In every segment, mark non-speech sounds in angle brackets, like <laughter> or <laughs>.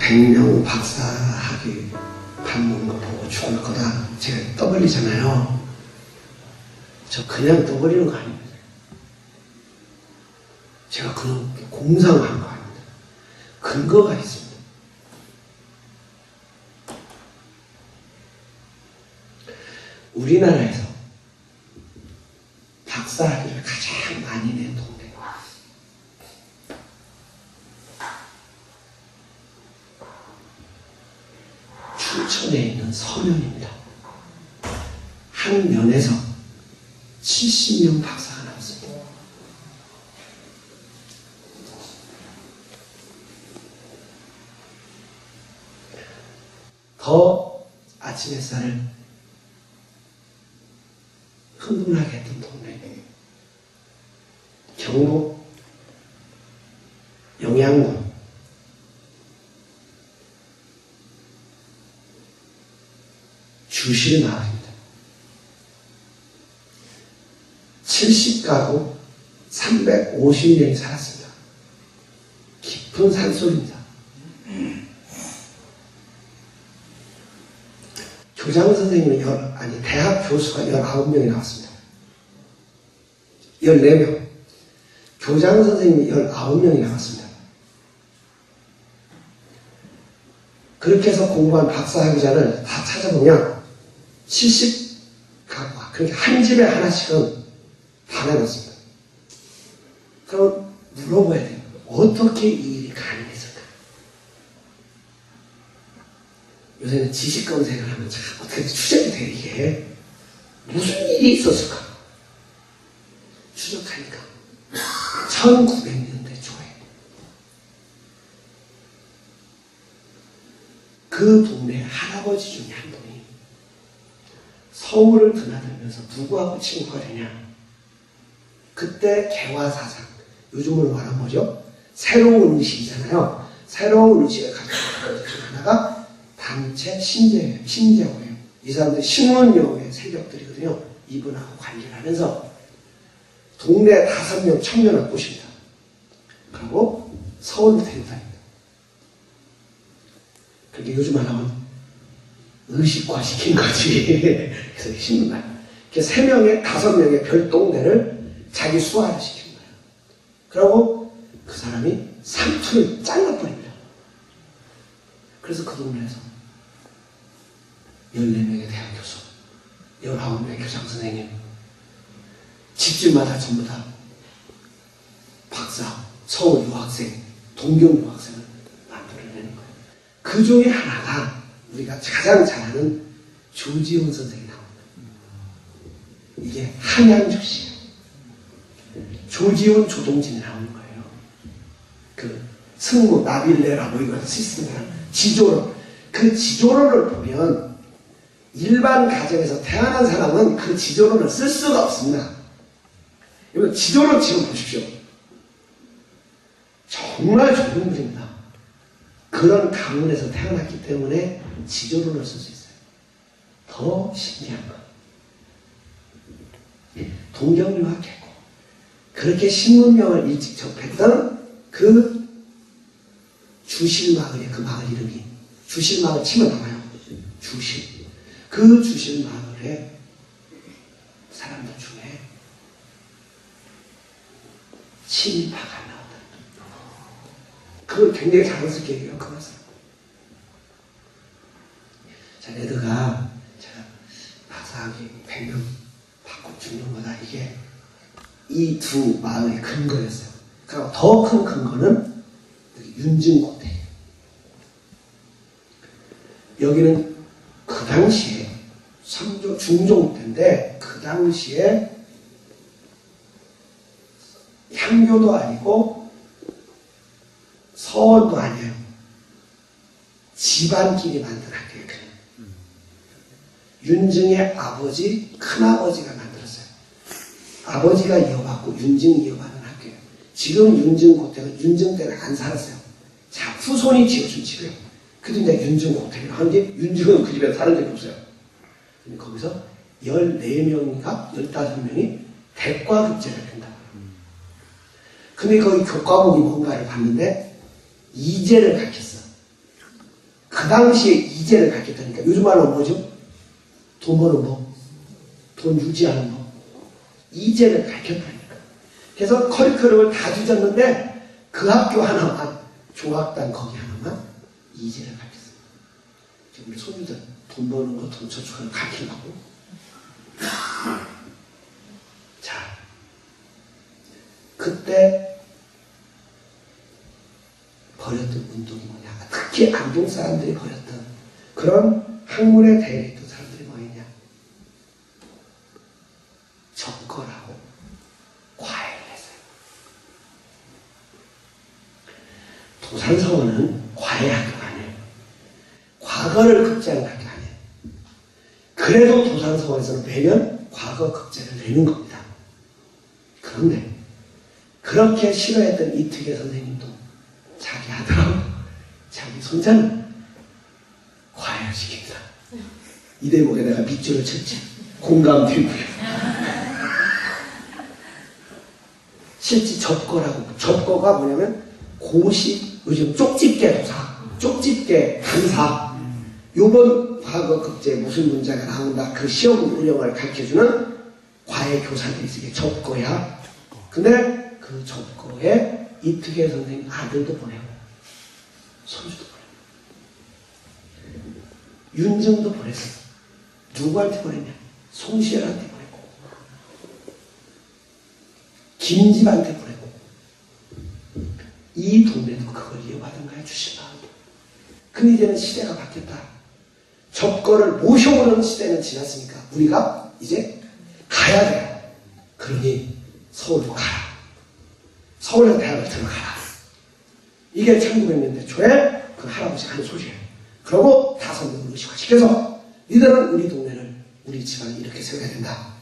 100명 박사학위 받는 거 보고 죽을 거다. 제가 떠벌리잖아요. 저 그냥 떠벌리는 거 아닙니다. 제가 그냥 공상한 거 아닙니다. 근거가 있습니다. 우리나라에서 박사학위를 가장 많이 낸 동네가 춘천에 있는 서면입니다. 한 면에서 70명 박사가 나왔습니다. 더 아침 햇살을 흥분하게 했던 동네. 경북 영양군 주실 마을입니다. 70가구 350명이 살았습니다. 깊은 산속입니다. 교장 선생님은 열, 아니, 대학 교수가 19명이 나왔습니다. 14명. 교장 선생님이 19명이 나왔습니다. 그렇게 해서 공부한 박사 학위자를 다 찾아보면 70가구가, 그렇게 한 집에 하나씩은 다 내놨습니다. 그럼 물어봐야 돼요. 어떻게 이 일이 가능했을까? 요새는 지식 검색을 하면 참 어떻게 추적이 돼, 이게. 무슨 일이 있었을까? 추적하니까. 1900년대 초에. 그 동네 할아버지 중에 한 분이 서울을 드나들면서 누구하고 친구가 되냐? 그때 개화사상, 요즘으로 말하면 뭐죠? 새로운 의식이잖아요. 새로운 의식을 것 중에 하나가 단체 신재, 신재호예요. 이 사람들 신원여의 세력들이거든요. 이분하고 관계를 하면서 동네 다섯 명 청년을 꼬십니다. 그리고 서울로 데리고 다닙니다. 그게 요즘 말하면 의식화 시킨 거지. <laughs> 그래서 신문말. 그래서 세 명의 다섯 명의 별동네를 자기 수화를 시키는 거예요. 그리고 그 사람이 상투를 잘라버립니다. 그래서 그 동네에서 14명의 대학 교수, 19명의 교장 선생님, 집집마다 전부 다 박사, 서울 유학생, 동경 유학생을 만들어내는 거예요. 그 중에 하나가 우리가 가장 잘 아는 조지훈 선생이 나옵니다. 이게 한양 출신이에요. 조지훈 조동진이 나오는 거예요. 그 승무 나빌레라고 이거 시스템이랑 지조론. 그 지조론을 보면 일반 가정에서 태어난 사람은 그 지조론을 쓸 수가 없습니다. 이거 지조론 지금 보십시오. 정말 좋은 분입니다. 그런 가문에서 태어났기 때문에 지조론을 쓸 수 있어요. 더 신기한 건 동경유학 했고 그렇게 신문명을 일찍 접했던 그 주실마을의 그 마을 이름이 주실마을 치면 나와요. 주실. 그 주실마을의 사람들 중에 친일파가 나왔다. 그걸 굉장히 자연스럽게 얘기해요. 그것을. 자, 레드가 제가 박사학위 100명 받고 죽는 거다. 이게 이 두 마을의 근거였어요. 그리고 더큰 근거는 여기 윤증고대예요. 여기는 그 당시에 삼조 중종 때인데 그 당시에 향교도 아니고 서원도 아니에요. 집안끼리 만든 학교예요. 그냥. 윤증의 아버지, 큰아버지가 만들었어요. 아버지가 이어받고 윤증이 이어받는 학교예요. 지금 윤증 고택은 윤증 때는 안 살았어요. 자, 후손이 지어준 집이에요. 그래도 이제 윤증 고택이라고 하는데 윤증은 그 집에 사는 적이 없어요. 근데 거기서 14명인가 15명이 대과급제를 한다. 근데 거기 교과목이 뭔가를 봤는데 이제를 가르쳤어. 그 당시에 이제를 가르쳤다니까. 요즘 말로 뭐죠? 돈 버는 법, 돈 유지하는 법, 이제를 가르쳤다니까. 그래서 커리큘럼을 다 뒤졌는데 그 학교 하나만, 종합단 거기 하나만 이제를 가르쳤어. 우리 소유들 돈 버는 거, 돈 저축하는 거 가르치려고. <laughs> 자, 그때 버렸던 운동이 뭐냐. 특히 안동 사람들이 버렸던 그런 학문에 대해 있던 사람들이 뭐였냐. 접거라고 과외를 했어요. 도산서원은 과외 학교가 아니에요. 과거를 극제하는 학교 아니에요. 그래도 도산서원에서는 매년 과거 극제를 내는 겁니다. 그런데 그렇게 싫어했던 이특의 선생님도 자기 아들하고 자기 손자는 과외를 시킵니다. 이 대목에 내가 밑줄을 쳤지. 공감되고요. 실제 접거라고. 접거가 뭐냐면 고시, 요즘 쪽집게 도사, 쪽집게 단사. 요번 과거 극제 무슨 문제가 나온다. 그 시험 운영을 가르쳐주는 과외 교사들이 있으게 접거야. 근데 그 접거에 이특혜 선생님 아들도 보내고 손주도 보내고 윤정도 보냈어. 누구한테 보냈냐? 송시열한테 보내고 김집한테 보내고 이 동네도 그걸 이어받은 거야 주신 마음도. 근데 이제는 시대가 바뀌었다. 접거를 모셔오는 시대는 지났으니까 우리가 이제 가야 돼. 그러니 서울로 가라. 서울에 대학을 들어가라. 이게 1900년대 초에 그 할아버지가 하는 소리예요. 그러고 다섯 명을 의식화시켜서 니들은 우리 동네를 우리 집안을 이렇게 세워야 된다.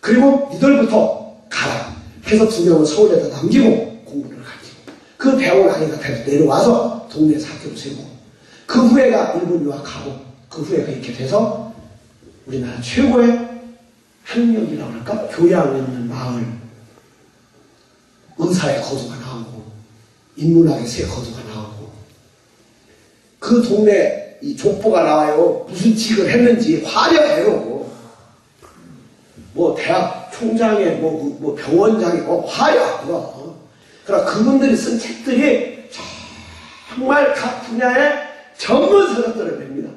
그리고 니들부터 가라. 해서 두 명은 서울에다 남기고 그 배운 아이가 내려와서 동네에서 학교를 세우고 그 후에가 일본 유학하고 그 후에가 이렇게 돼서 우리나라 최고의 학력이라고 할까? 교양 있는 마을 의사의 거두가 나오고 인문학의 새 거두가 나오고 그 동네 이 족보가 나와요. 무슨 직을 했는지 화려해요. 뭐 대학 총장에 뭐, 뭐 병원장에 뭐 화려하구나. 그러나 그분들이 쓴 책들이 정말 각 분야의 전문 서적들을 냅니다.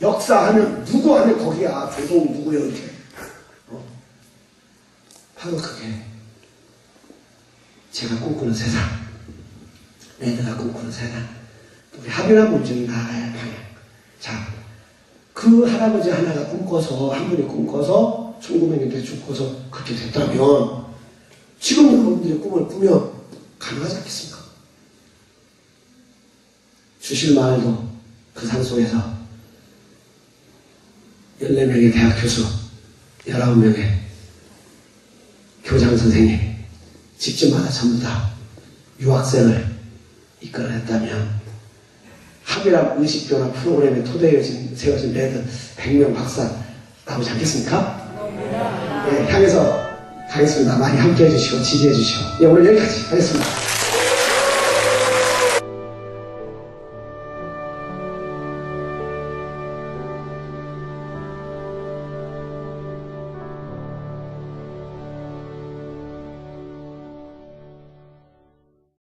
역사하면 누구 하면 거기야 조동 누구요 이렇게. 어. 바로 그게 제가 꿈꾸는 세상, 애들가 꿈꾸는 세상, 우리 하빈한 문정이 나아가야 할 방향. 자, 그 할아버지 하나가 꿈꿔서, 한 분이 꿈꿔서, 1900년대 죽고서 그렇게 됐다면, 지금 여러분들의 꿈을 꾸면 가능하지 않겠습니까? 주실 마을도 그 산 속에서 14명의 대학 교수, 19명의 교장 선생님, 집집마다 전부 다 유학생을 이끌어냈다면 합의랑 의식변화 프로그램에 토대해진 세워진 레드 100명 박사 나오지 않겠습니까? 예, 향해서 가겠습니다. 많이 함께 해주시고 지지해 주시고 예, 오늘 여기까지 하겠습니다.